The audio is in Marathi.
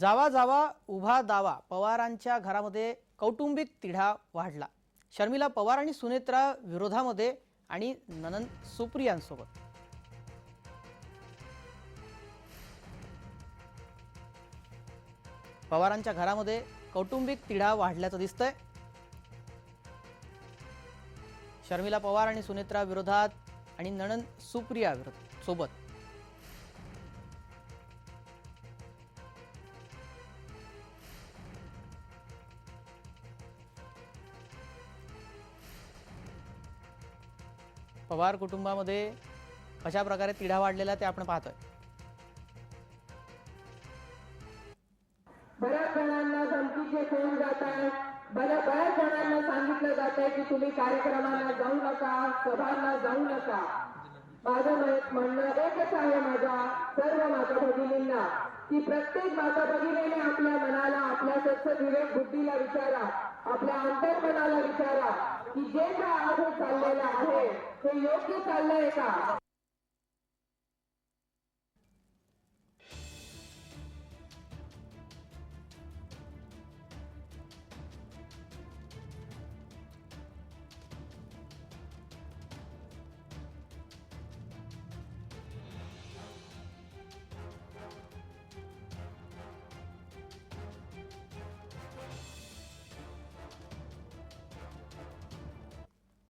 जावा जावा उभा दावा पवारांच्या घरामध्ये कौटुंबिक तिढा वाढला. शर्मिला पवार आणि सुनेत्रा विरोधामध्ये आणि ननंद सुप्रियांसोबत. पवारांच्या घरामध्ये कौटुंबिक तिढा वाढल्याचं दिसतंय. शर्मिला पवार आणि सुनेत्रा विरोधात आणि नणंद सुप्रिया विरोध सोबत. पवार कुटुंबामध्ये कशा प्रकारे तिढा वाढलेला ते आपण पाहतोय. बऱ्याच जणांना धमकीचे फोन जात आहेत. बऱ्याच जणांना सांगितलं जात आहे की तुम्ही कार्यक्रमाला जाऊ नका सभांना जाऊ नका. माझं म्हणणं एकच आहे माझ्या सर्व माता भगिनींना की प्रत्येक माता भगिनीने आपल्या मनाला आपल्या स्वच्छ विवेक बुद्धीला विचारा आपल्या अंतर्मनाला विचारा. जे काय आज चाललेलं आहे ते योग्य चाललंय का?